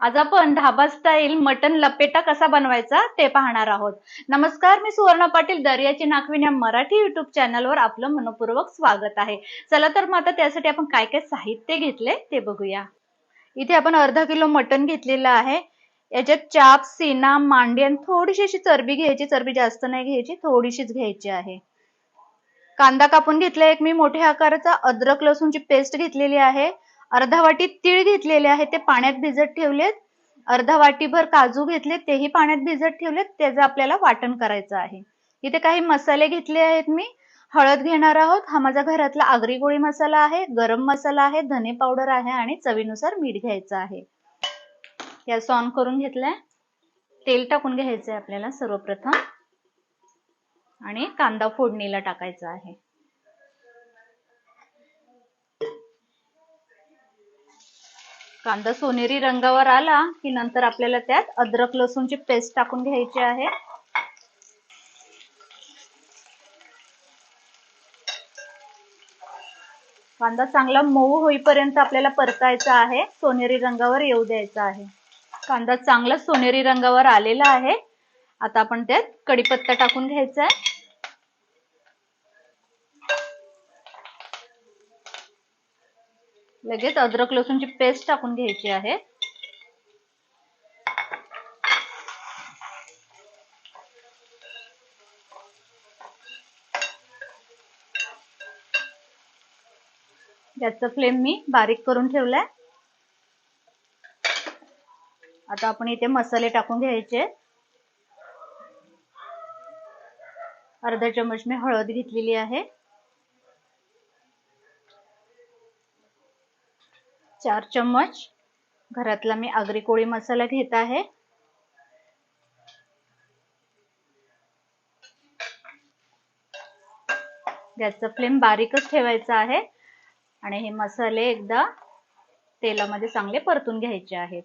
आज आपण dhaba style mutton लपेटा कसा बनवायचा ते पाहणार आहोत. नमस्कार मी सुवर्ण पाटील दर्याची नाखविण या मराठी युट्यूब चॅनलवर आपलं मनपूर्वक स्वागत आहे. चला तर मग आता त्यासाठी आपण काय काय साहित्य घेतले ते बघूया. इथे आपण अर्धा किलो मटन घेतलेलं आहे. याच्यात चाप सीना मांडी आणि थोडीशी अशी चरबी घ्यायची. चरबी जास्त नाही घ्यायची थोडीशीच घ्यायची आहे. कांदा कापून घेतला एक मी मोठ्या आकाराचा अद्रक लसूणची पेस्ट घेतलेली आहे. अर्धा वाटी तीळ घेतलेले आहे ते पाण्यात भिजत ठेवलेत. अर्धा वाटीभर काजू घेतले तेही पाण्यात भिजत ठेवलेत. त्याचं आपल्याला वाटण करायचं आहे. इथे काही मसाले घेतले आहेत मी. हळद घेणार आहोत. हा माझा घरातला आगरी गोळी मसाला आहे गरम मसाला आहे धने पावडर आहे आणि चवीनुसार मीठ घ्यायचं आहे. गॅस ऑन करून घेतलाय. तेल टाकून घ्यायचंय आपल्याला सर्वप्रथम. आणि कांदा फोडणीला टाकायचा आहे. कांदा सोनेरी रंगावर आला की नंतर आपल्याला त्यात अद्रक लसूणची पेस्ट टाकून घ्यायची आहे. कांदा चांगला मऊ होईपर्यंत आपल्याला परतायचा आहे. सोनेरी रंगावर येऊ द्यायचा आहे. कांदा चांगला सोनेरी रंगावर आलेला आहे. आता आपण त्यात कढीपत्ता टाकून घ्यायचा आहे. लगेच अद्रक लसूणची पेस्ट टाकून घ्यायची आहे. गॅसचा फ्लेम मी बारीक करून ठेवलाय. आता आपण इथे मसाले टाकून घ्यायचे. अर्धा चमच मी हळद घेतलेली आहे. चार चम्मच. घरातला मी आगरी कोळी मसाला घेत आहे. गॅसचा फ्लेम बारीकच ठेवायचा आहे. आणि हे मसाले एकदा तेलामध्ये चांगले परतून घ्यायचे आहेत.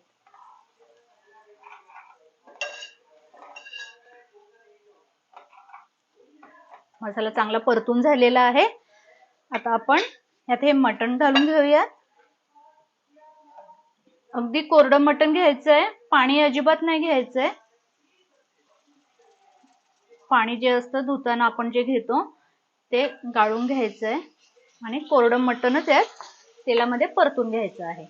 मसाला चांगला परतून झालेला आहे. आता आपण यात हे मटण घालून घेऊयात. अगदी कोरडं मटण घ्यायचंय पाणी अजिबात नाही घ्यायचंय. पाणी जे असतं धुताना आपण जे घेतो ते गाळून घ्यायचंय. आणि कोरडं मटणच यात तेलामध्ये परतून घ्यायचं आहे.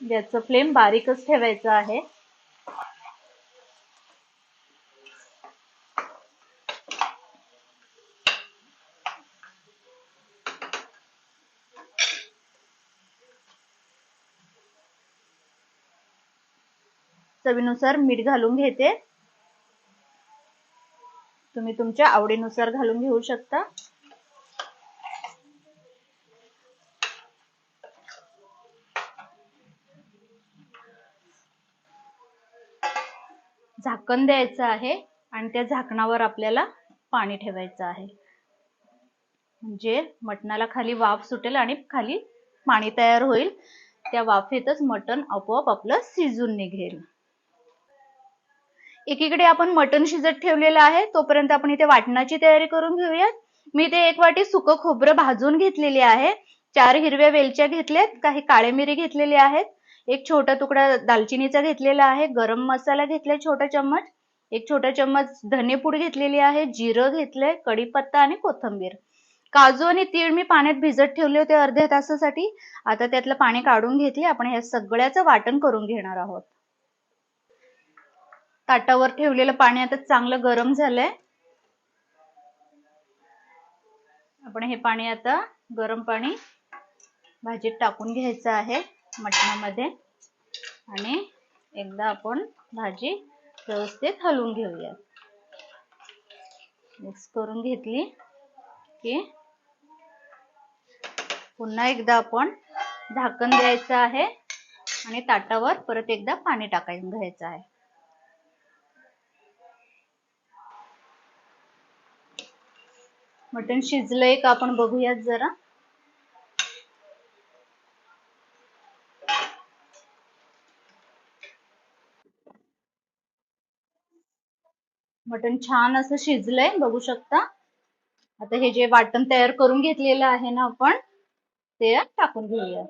गॅसचा फ्लेम बारीकच ठेवायचा आहे. चवीनुसार मीठ घालून घेते. तुम्ही तुमच्या आवडीनुसार घालून घेऊ शकता. झाकण द्यायचं आहे आणि त्या झाकणावर आपल्याला पाणी ठेवायचं आहे. म्हणजे मटणाला खाली वाफ सुटेल आणि खाली पाणी तयार होईल. त्या वाफेतच मटण आपोआप आपलं शिजून निघेल. एकीकडे आपण मटण शिजत ठेवलेलं आहे तोपर्यंत आपण इथे वाटणाची तयारी करून घेऊयात. मी इथे एक वाटी सुकं खोबरं भाजून घेतलेली आहे. चार हिरव्या वेलच्या घेतल्यात काही काळे मिरी घेतलेली आहेत. एक छोटा तुकडा दालचिनीचा घेतलेला आहे गरम मसाला घेतलाय छोटा चम्मच. एक छोटा चम्मच धनेपूड घेतलेली आहे जिरं घेतलंय कढीपत्ता आणि कोथंबीर. काजू आणि तीळ मी पाण्यात भिजत ठेवले होते अर्ध्या तासासाठी. आता त्यातलं पाणी काढून घेतले आपण ह्या सगळ्याचं वाटण करून घेणार आहोत. ताटावर ठेवलेलं पाणी आता चांगलं गरम झालंय. आपण हे पाणी आता गरम पाणी भाजीत टाकून घ्यायचं आहे मटणामध्ये. आणि एकदा आपण भाजी व्यवस्थित हलवून घेऊया मिक्स करून घेतली की पुन्हा एकदा आपण झाकण द्यायचं आहे आणि ताटावर परत एकदा पाणी टाकायचं घ्यायचं आहे. मटण शिजलंय का आपण बघूयात जरा. मटण छान असं शिजलंय बघू शकता. आता हे जे वाटण तयार करून घेतलेलं आहे ना आपण ते टाकून घेऊया.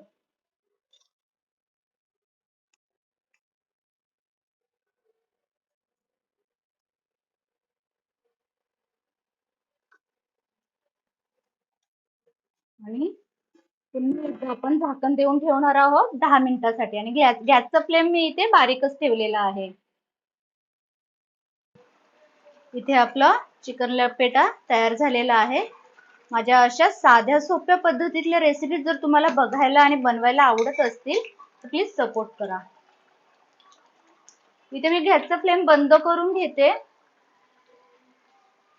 आणि पुन्हा एकदा आपण झाकण देऊन ठेवणार आहोत दहा मिनिटासाठी. आणि गॅस गॅसचा फ्लेम मी इथे बारीकच ठेवलेला आहे. इथे आपलं चिकन लपेटा तयार झालेला आहे. माझ्या अशा साध्या सोप्या पद्धतीतल्या रेसिपी जर तुम्हाला बघायला आणि बनवायला आवडत असतील तर प्लीज सपोर्ट करा. इथे मी गॅसचा फ्लेम बंद करून घेते.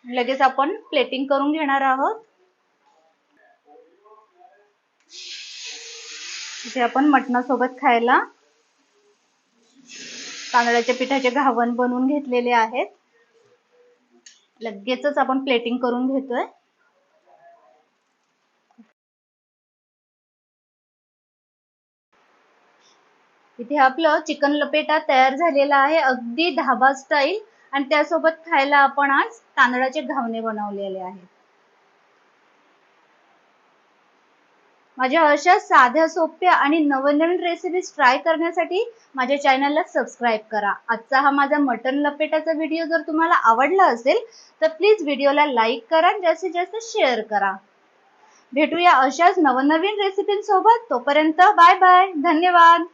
लगेच आपण प्लेटिंग करून घेणार आहोत. इथे आपण मटणासोबत खायला तांदळाच्या पिठाचे घावण बनवून घेतलेले आहेत. लगेचच आपण प्लेटिंग करून घेतोय. इथे आपलं चिकन लपेटा तयार झालेला आहे अगदी धाबा स्टाईल आणि त्यासोबत खायला आपण आज तांदळाचे घावणे बनवलेले आहेत. माझ्या अशा साध्या सोप्या आणि नवनवीन रेसिपीज ट्राय करण्यासाठी माझ्या चॅनलला सबस्क्राईब करा. आजचा हा माझा मटन लपेटाचा व्हिडिओ जर तुम्हाला आवडला असेल तर प्लीज व्हिडिओला लाईक करा जास्तीत जास्त शेअर करा. भेटूया अशाच नवनवीन रेसिपींसोबत तोपर्यंत बाय बाय धन्यवाद.